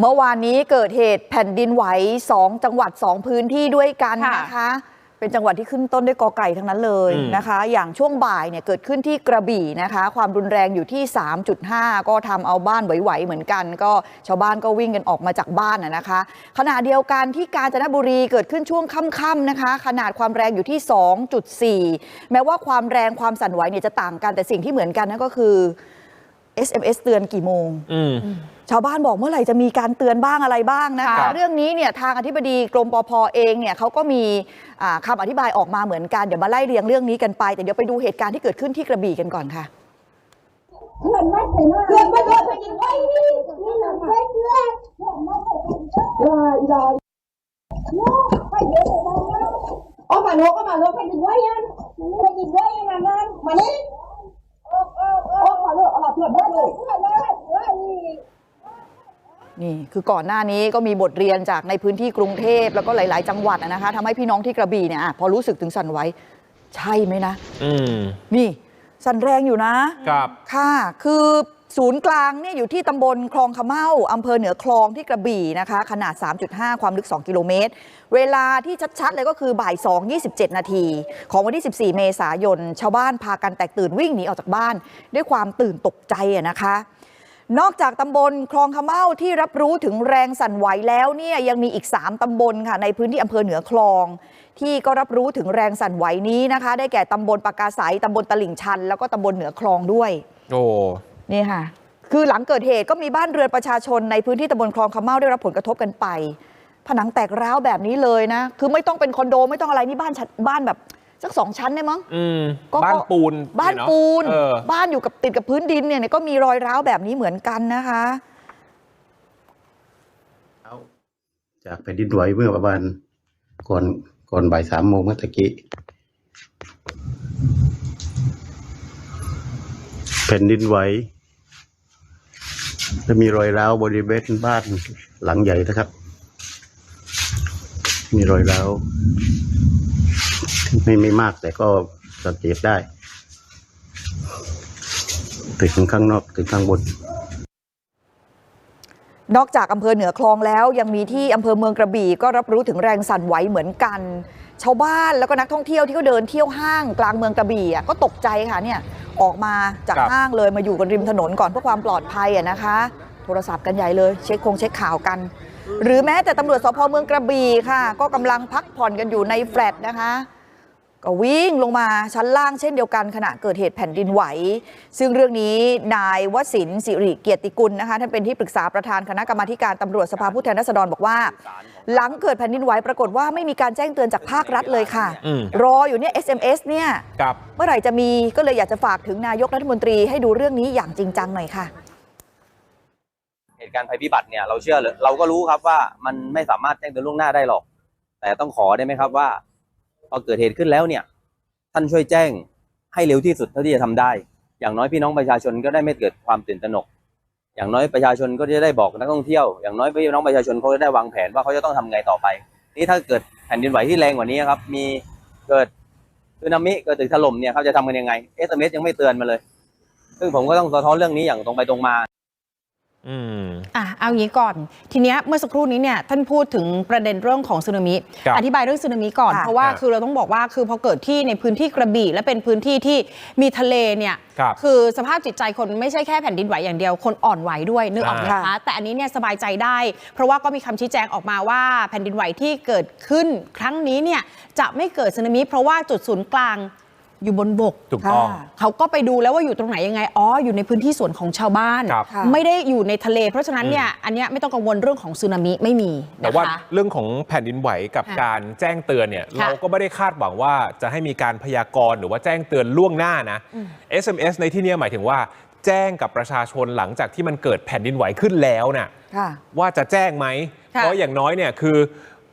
เมื่อวานนี้เกิดเหตุแผ่นดินไหว2จังหวัด2พื้นที่ด้วยกันค่ะนะคะ เป็นจังหวัดที่ขึ้นต้นด้วยกอไก่ทั้งนั้นเลยอืมนะคะ อย่างช่วงบ่ายเนี่ยเกิดขึ้นที่กระบี่นะคะ ความรุนแรงอยู่ที่ 3.5 ก็ทำเอาบ้านไหวๆเหมือนกัน ก็ชาวบ้านก็วิ่งกันออกมาจากบ้านนะนะคะ ขณะเดียวกันที่กาญจนบุรีเกิดขึ้นช่วงค่ำๆนะคะ ขนาดความแรงอยู่ที่ 2.4 แม้ว่าความแรงความสั่นไหวเนี่ยจะต่างกันแต่สิ่งที่เหมือนกันนั่นก็คือ SMS เตือนกี่โมง อืม ชาวบ้านบอกเมื่อไหร่จะมีการเตือนบ้างอะไรบ้างนะครัคะบเรื่องนี้เนี่ยทางอธิบดีกรมปภเองเนี่ยเขาก็มีอ่าคำอธิบายออกมาเหมือนกัน เดี๋ยวมาไล่เรียงเรื่องนี้กันไป แต่เดี๋ยวไปดูเหตุการณ์ที่เกิดขึ้นที่กระบี่กันก่อนค่ะ เพื่อนไม่เห็นเพื่อนไม่โดนไปกินไว้นี่นี่หนังเพื่อนเพื่อนเพื่อนไม่เคยกินลายลายลูกไปเยอะเลยนะอ๋อมาโลก็มาโลไปกินไว้ยังไปกินไว้ยังงานงานมาเลยโอ้โอ้โอ้มาเลยเอาเพื่อนได้เลยเพื่อ นได้เพื่อนนี่นี่คือก่อนหน้านี้ก็มีบทเรียนจากในพื้นที่กรุงเทพแล้วก็หลาย ๆ จังหวัดอะนะคะทำให้พี่น้องที่กระบี่เนี่ยอะพอรู้สึกถึงสั่นไหวใช่ไหมนะ อืม นี่ สั่นแรงอยู่นะครับ ค่ะ คือ ศูนย์กลางเนี่ยอยู่ที่ตำบลคลองขะเมาอำเภอเหนือคลองที่กระบี่นะคะ ขนาด 3.5 ความลึก 2 กิโลเมตร เวลาที่ชัดๆ เลยก็คือบ่าย 2 27 นาที ของวันที่ 14 เมษายน ชาวบ้านพากันแตกตื่นวิ่งหนีออกจากบ้าน ด้วยความตื่นตกใจนะคะนอกจากตำบลคลองขะเมาที่รับรู้ถึงแรงสั่นไหวแล้วเนี่ยยังมีอีก 3 ตำบลค่ะในพื้นที่อำเภอเหนือคลอง ที่ก็รับรู้ถึงแรงสั่นไหวนี้นะคะ ได้แก่ตำบลปากกาไสตำบลตลิ่งชัน แล้วก็ตำบลเหนือคลองด้วย โอ้ นี่ค่ะ คือหลังเกิดเหตุก็มีบ้านเรือนประชาชนในพื้นที่ตำบลคลองขะเมาได้รับผลกระทบกันไป ผนังแตกร้าวแบบนี้เลยนะ คือไม่ต้องเป็นคอนโดไม่ต้องอะไรนี่บ้านชั้นบ้านแบบสักสองชั้นได้มั้งอืมก็บ้านปูน บ้านเยเอะปูนเออบ้านอยู่กับติดกับพื้นดินเนี่ยก็มีรอยร้าวแบบนี้เหมือนกันนะคะ จากแผ่นดินไหวเมื่อประมาณก่อนก่อนบ่ายสามโมงเมื่อตะกี้แผ่นดินไหว จะมีรอยร้าวบริเวณบ้านหลังใหญ่นะครับ มีรอยร้าวไม่ไม่มากแต่ก็สังเกตได้ ถึงข้างนอกถึงข้างบน นอกจากอำเภอเหนือคลองแล้วยังมีที่อำเภอเมืองกระบี่ก็รับรู้ถึงแรงสั่นไหวเหมือนกัน ชาวบ้านแล้วก็นักท่องเที่ยวที่เขาเดินเที่ยวห้างกลางเมืองกระบี่อะก็ตกใจค่ะเนี่ยออกมาจากครับห้างเลยมาอยู่กันริมถนนก่อนเพื่อความปลอดภัยอะนะคะ โทรศัพท์กันใหญ่เลยเช็คคงเช็คข่าวกัน หรือแม้แต่ตำรวจสพเมืองกระบี่ค่ะ ก็กำลังพักผ่อนกันอยู่ในแฟลตนะคะ ก็วิ่งลงมาชั้นล่างเช่นเดียวกันขณะเกิดเหตุแผ่นดินไหว ซึ่งเรื่องนี้นายวสินสิริเกียรติกุลนะคะท่านเป็นที่ปรึกษาประธานคณะกรรมาธิการตำรวจสภาผู้แทนราษฎรบอกว่า หลังเกิดแผ่นดินไหวปรากฏว่าไม่มีการแจ้งเตือนจากภาครัฐเลยค่ะอืมรออยู่เนี่ย SMS เนี่ยครับเมื่อไหร่จะมีก็เลยอยากจะฝากถึงนายกรัฐมนตรีให้ดูเรื่องนี้อย่างจริงจังหน่อยค่ะเหตุการณ์ภัยพิบัติเนี่ยเราเชื่อเลยเราก็รู้ครับว่ามันไม่สามารถแจ้งเตือนล่วงหน้าได้หรอก แต่ต้องขอได้ไหมครับว่า พอเกิดเหตุขึ้นแล้วเนี่ย ท่านช่วยแจ้งให้เร็วที่สุดเท่าที่จะทำได้ อย่างน้อยพี่น้องประชาชนก็ได้ไม่เกิดความตื่นตระหนก อย่างน้อยประชาชนก็จะได้บอกนักท่องเที่ยว อย่างน้อยพี่น้องประชาชนเขาจะได้วางแผนว่าเขาจะต้องทำไงต่อไป นี่ถ้าเกิดแผ่นดินไหวที่แรงกว่านี้ครับ มีเกิดสึนามิเกิดตึกถล่มเนี่ยเขาจะทำกันยังไง SMS ยังไม่เตือนมาเลย ซึ่งผมก็ต้องสะท้อนเรื่องนี้อย่างตรงไปตรงมา อืมอะเอางี้ก่อน ทีเนี้ยเมื่อสักครู่นี้เนี่ยท่านพูดถึงประเด็นเรื่องของสึนามิ ครับอธิบายเรื่องสึนามิก่อน ค่ะเพราะว่าครับคือเราต้องบอกว่าคือพอเกิดที่ในพื้นที่กระบี่และเป็นพื้นที่ที่มีทะเลเนี่ยครับคือสภาพจิตใจคนไม่ใช่แค่แผ่นดินไหวอย่างเดียว คนอ่อนไหวด้วยนึกออกไหมอ่า คะแต่อันนี้เนี่ยสบายใจได้ เพราะว่าก็มีคำชี้แจงออกมาว่าแผ่นดินไหวที่เกิดขึ้นครั้งนี้เนี่ยจะไม่เกิดสึนามิ เพราะว่าจุดศูนย์กลาง อยู่บนบก ถูกต้องค่ะเขาก็ไปดูแล้วว่าอยู่ตรงไหนยังไง อ๋อ อยู่ในพื้นที่ส่วนของชาวบ้าน ครับค่ะไม่ได้อยู่ในทะเล เพราะฉะนั้นเนี่ย อันเนี้ยไม่ต้องกังวลเรื่องของสึนามิไม่มีแต่นะว่าคะ เรื่องของแผ่นดินไหวกับค่ะการแจ้งเตือนเนี่ยค่ะเราก็ไม่ได้คาดหวังว่าจะให้มีการพยากรณ์หรือว่าแจ้งเตือนล่วงหน้านะ SMS ในที่เนี้ยหมายถึงว่า แจ้งกับประชาชนหลังจากที่มันเกิดแผ่นดินไหวขึ้นแล้วน่ะ ค่ะ ว่าจะแจ้งไหม ค่ะเพราะอย่างน้อยเนี่ยคือ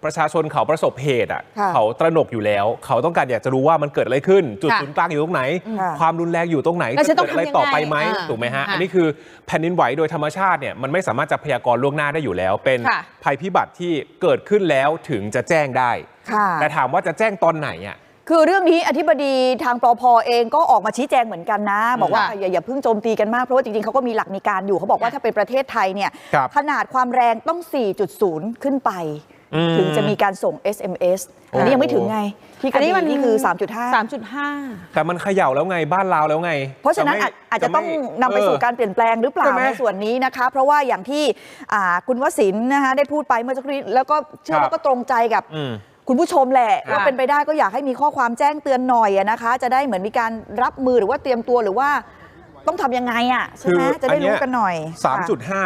ประชาชนเขาประสบเหตุอะค่ะเขาตระหนกอยู่แล้ว เขาต้องการอยากจะรู้ว่ามันเกิดอะไรขึ้น จุดค่ะศูนย์กลางอยู่ตรงไหน ค่ะความรุนแรงอยู่ตรงไหนแล้วจะต้องเกิดอะไรทำยังไงต่อไปไหมอ่าถูกไหมฮะค่ะอันนี้คือแผ่นดินไหวโดยธรรมชาติเนี่ยมันไม่สามารถจะพยากรณ์ล่วงหน้าได้อยู่แล้ว เป็นค่ะ ภัยพิบัติที่เกิดขึ้นแล้วถึงจะแจ้งได้ ค่ะ แต่ถามว่าจะแจ้งตอนไหนอะ คือเรื่องนี้อธิบดีทางปพเองก็ออกมาชี้แจงเหมือนกันนะ บอกว่าค่ะอย่าอย่าเพิ่งโจมตีกันมาก เพราะว่าจริงๆเขาก็มีหลักมีการอยู่เขาบอกว่าถ้าเป็นประเทศไทยเนี่ยครับ ขนาดความแรงต้อง 4.0 ขึ้นไปอืม ถึงจะมีการส่ง SMS อันนี้ยังไม่ถึงไง ที่กระบี่นี่คือ 3.5 3.5 แต่มันเขย่าแล้วไงบ้านเราแล้วไงเพราะฉะนั้นไม่อาจอาจจะต้องม่นำไปสู่การเปลี่ยนแปลงหรือเปล่าใช่ไหมในส่วนนี้นะคะ เพราะว่าอย่างที่อ่าคุณวสินทร์นะคะได้พูดไปเมื่อสักครู่นี้แล้วก็เชื่อครับ ว่าก็ตรงใจกับ อืม คุณผู้ชมแหละค่ะว่าเป็นไปได้ก็อยากให้มีข้อความแจ้งเตือนหน่อยอะนะคะ จะได้เหมือนมีการรับมือหรือว่าเตรียมตัวหรือว่า ต้องทำยังไงอะใช่ไหมคือจะได้อันเนี้รู้ยกันหน่อยค่ะ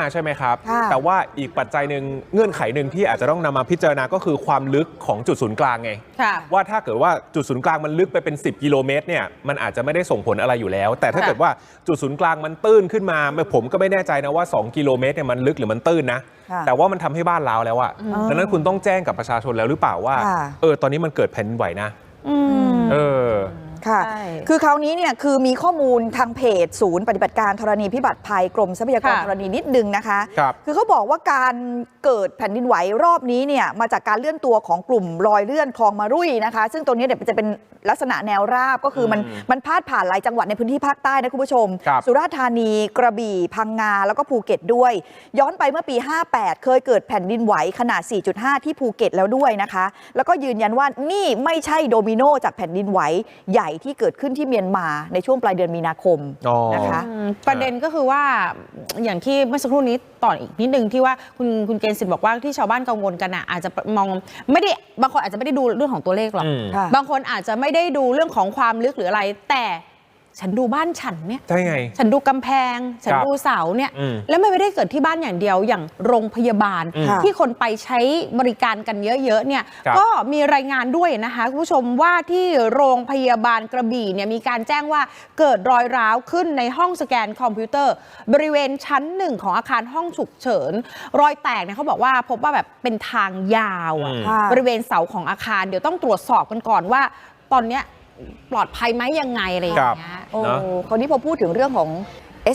3.5 ใช่ไหมครับ ค่ะ แต่ว่าอีกปัจจัยหนึ่งเงื่อนไขหนึ่งที่อาจจะต้องนำมาพิจารณาก็คือความลึกของจุดศูนย์กลางไง ค่ะ ว่าถ้าเกิดว่าจุดศูนย์กลางมันลึกไปเป็น 10 กิโลเมตรเนี่ยมันอาจจะไม่ได้ส่งผลอะไรอยู่แล้ว แต่ถ้าค่ะ เกิดว่าจุดศูนย์กลางมันตื้นขึ้นมาผมก็ไม่แน่ใจนะว่า 2 กิโลเมตรเนี่ยมันลึกหรือมันตื้นนะ ค่ะแต่ว่ามันทำให้บ้านร้าวแล้วอะอืมดังนั้นคุณต้องแจ้งกับประชาชนแล้วหรือเปล่าว่าค่ะ เออตอนนี้มันเกิดแผ่นดินไหวนะ อืม เออ ค่ะใช่คือคราวนี้เนี่ยคือมีข้อมูลทางเพจศูนย์ปฏิบัติการธรณีพิบัติภัยกรมทรัพยากรค่ะธรณีนิดนึงนะคะครับคือเขาบอกว่าการเกิดแผ่นดินไหวรอบนี้เนี่ยมาจากการเลื่อนตัวของกลุ่มรอยเลื่อนคลองมารุ่ยนะคะ ซึ่งตัวนี้เดี๋ยวจะเป็นลักษณะแนวราบก็คือมันอืมมันพาดผ่านหลายจังหวัดในพื้นที่ภาคใต้นะคุณผู้ชมครับสุราษฎร์ธานีกระบี่พังงาแล้วก็ภูเก็ตด้วย ย้อนไปเมื่อปี 58 เคยเกิดแผ่นดินไหวขนาด 4.5 ที่ภูเก็ตแล้วด้วยนะคะ แล้วก็ยืนยันว่านี่ไม่ใช่โดมิโนจากแผ่นดินไหวใหญ่ที่เกิดขึ้นที่เมียนมาในช่วงปลายเดือนมีนาคมอ๋อนะคะอืมประเด็นก็คือว่าอย่างที่เมื่อสักครู่นี้ต่ออีกนิดนึงที่ว่าคุณคุณเกณฑ์สิทธิ์บอกว่าที่ชาวบ้านกังวลกันอะอาจจะมองไม่ได้บางคนอาจจะไม่ได้ดูเรื่องของตัวเลขหรอกอืมค่ะบางคนอาจจะไม่ได้ดูเรื่องของความลึกหรืออะไรแต่ ฉันดูบ้านฉันเนี่ยใช่ไง ฉันดูกำแพง ฉันครับดูเสาเนี่ย อืม แล้วมันไม่ได้เกิดที่บ้านอย่างเดียวอย่างโรงพยาบาล อืมที่คนไปใช้บริการกันเยอะๆเนี่ย ครับก็มีรายงานด้วยนะคะคุณผู้ชมว่าที่โรงพยาบาลกระบี่เนี่ยมีการแจ้งว่าเกิดรอยร้าวขึ้นในห้องสแกนคอมพิวเตอร์ บริเวณชั้นหนึ่งของอาคารห้องฉุกเฉิน รอยแตกเนี่ยเขาบอกว่าพบว่าแบบเป็นทางยาวอะ อืม ค่ะ บริเวณเสาของอาคารเดี๋ยวต้องตรวจสอบกันก่อนว่า ตอนเนี้ย ปลอดภัยไหมยังไงอะไรอย่างเงี้ยโอ้เนอะคราวนี้พอพูดถึงเรื่องของ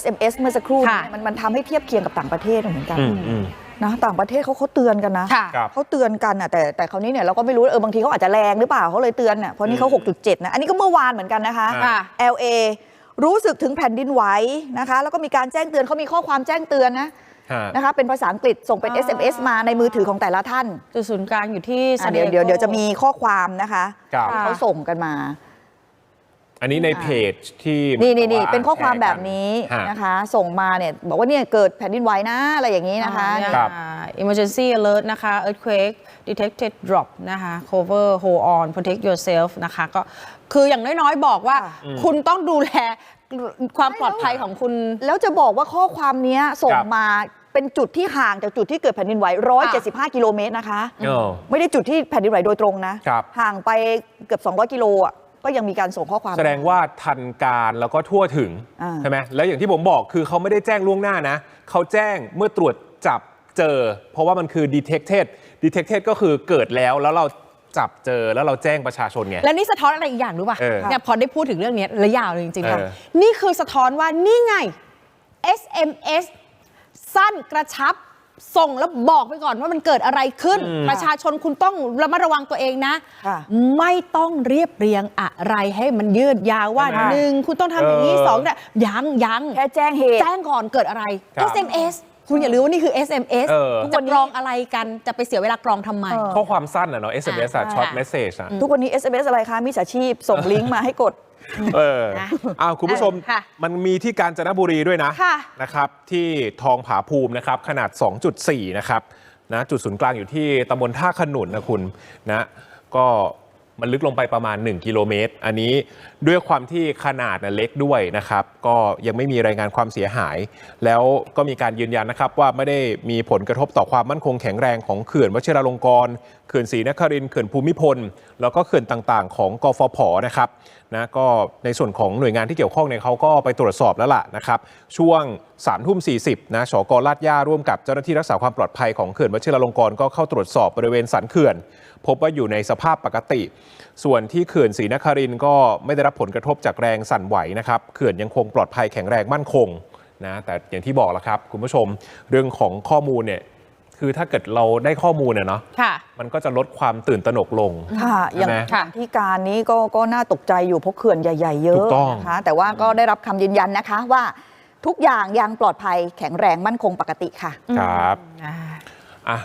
SMS เมื่อสักครู่ค่ะเนี่ยมันมันทำให้เทียบเคียงกับต่างประเทศเหมือนกันอืมอืมนะต่างประเทศเขาเขาเตือนกันนะค่ะครับเขาเตือนกันอะแต่แต่คราวนี้เนี่ยเราก็ไม่รู้เออบางทีเขาอาจจะแรงหรือเปล่าเขาเลยเตือนอะเพราะนี่เขาอืม6.7 นะ อันนี้ก็เมื่อวานเหมือนกันนะคะค่ะ LA รู้สึกถึงแผ่นดินไหวนะคะ แล้วก็มีการแจ้งเตือนเขามีข้อความแจ้งเตือนนะฮะนะคะเป็นภาษาอังกฤษส่งเป็นอ๋อ SMS มาในมือถือของแต่ละท่านจุดศูนย์กลางอยู่ที่อะ San เดี๋ยวเดี๋ยว Diego เดี๋ยวจะมีข้อความนะคะครับที่เขาส่งกันมา อันนี้ในเพจที่นี่นี่นี่ว่าเป็นข้อความชร์แบกันบนี้ฮะนะคะ ส่งมาเนี่ยบอกว่าเนี่ยเกิดแผ่นดินไหวนะ อะไรอย่างนี้นะคะอ่าครับอ่า emergency alert นะคะ earthquake detected drop นะคะ cover hold on protect yourself นะคะก็คืออย่างน้อยๆ บอกว่าค่ะคุณต้องดูแลความปลอดภัยของคุณ แล้วจะบอกว่าข้อความเนี้ยส่งครับมาเป็นจุดที่ห่างจากจุดที่เกิดแผ่นดินไหว 175 กิโลเมตรนะคะเออไม่ได้จุดที่แผ่นดินไหวโดยตรงนะครับห่างไปเกือบ 200 กิโลอะ ก็ยังมีการส่งข้อความแสดงว่าทันการแล้วก็ทั่วถึงอ่าใช่ไหมแล้วอย่างที่ผมบอกคือเขาไม่ได้แจ้งล่วงหน้านะเขาแจ้งเมื่อตรวจจับเจอ เพราะว่ามันคือ detected detected ก็คือเกิดแล้วแล้วเราจับเจอแล้วเราแจ้งประชาชนไง และนี่สะท้อนอะไรอีกอย่างรู้ป่ะเออเนี่ยพอได้พูดถึงเรื่องนี้ระยาวเลยจริงๆค่ะเออนี่คือสะท้อนว่านี่ไง SMS สั้นกระชับ ส่งแล้วบอกไปก่อนว่ามันเกิดอะไรขึ้น ประชาชนคุณต้องระมัดระวังตัวเองนะค่ะไม่ต้องเรียบเรียงอะไรให้มันยืดยาวว่าใช่ไหมหนึ่งคุณต้องทำอย่างนี้เออสองเนี่ยยังยังแค่แจ้งเหตุแจ้งก่อนเกิดอะไรครับ SMS คุณอย่าลืมว่านี่คือ SMS เออจะกรองอะไรกันจะไปเสียเวลากรองทำไมเออข้อความสั้นอะเนาะ SMS อะอ่าช็อตเมสเซจอะทุกวันนี้ SMS อะไรคะมิจฉาชีพส่งลิงก์มาให้กด เออนะอ้าวคุณผู้ชมค่ะมันมีที่กาญจนบุรีด้วยนะค่ะ นะครับ ที่ทองผาภูมินะครับ ขนาด 2.4 นะครับนะจุดศูนย์กลางอยู่ที่ตำบลท่าขนุนนะคุณนะก็มันลึกลงไปประมาณ 1 กิโลเมตร อันนี้ด้วยความที่ขนาดน่ะเล็กด้วยนะครับ ก็ยังไม่มีรายงานความเสียหาย แล้วก็มีการยืนยันนะครับ ว่าไม่ได้มีผลกระทบต่อความมั่นคงแข็งแรงของเขื่อนวชิรลงกรณ์เขื่อนศรีนครินทร์เขื่อนภูมิพล แล้วก็เขื่อนต่างๆ ของกฟผนะครับ นะก็ในส่วนของหน่วยงานที่เกี่ยวข้องเนี่ยเขาก็ไปตรวจสอบแล้วล่ะนะครับ ช่วง3ามทุ่มสีนะชกลาดย่าร่วมกับเจ้าหน้าที่รักษาความปลอดภัยของเขื่อนวชิรลงกรณ์ก็เข้าตรวจสอบบริเวณสันเขื่อน พบว่าอยู่ในสภาพปกติ ส่วนที่เขื่อนศรีนครินก็ไม่ได้รับผลกระทบจากแรงสั่นไหวนะครับเขื่อนยังคงปลอดภัยแข็งแรงมั่นคงนะแต่อย่างที่บอกแล้วครับคุณผู้ชมเรื่องของข้อมูลเนี่ย คือถ้าเกิดเราได้ข้อมูลเนี่ยเนาะค่ะ มันก็จะลดความตื่นตระหนกลง ค่ะ อย่างใช่ไหมอย่างที่การนี้ก็ก็น่าตกใจอยู่เพราะเขื่อนใหญ่ ๆ เยถูอะกต้อง นะคะ แต่ว่าก็ได้รับคำยืนยันนะคะว่าทุกอย่างยังปลอดภัยแข็งแรงมั่นคงปกติค่ะ ครับอ่าอะ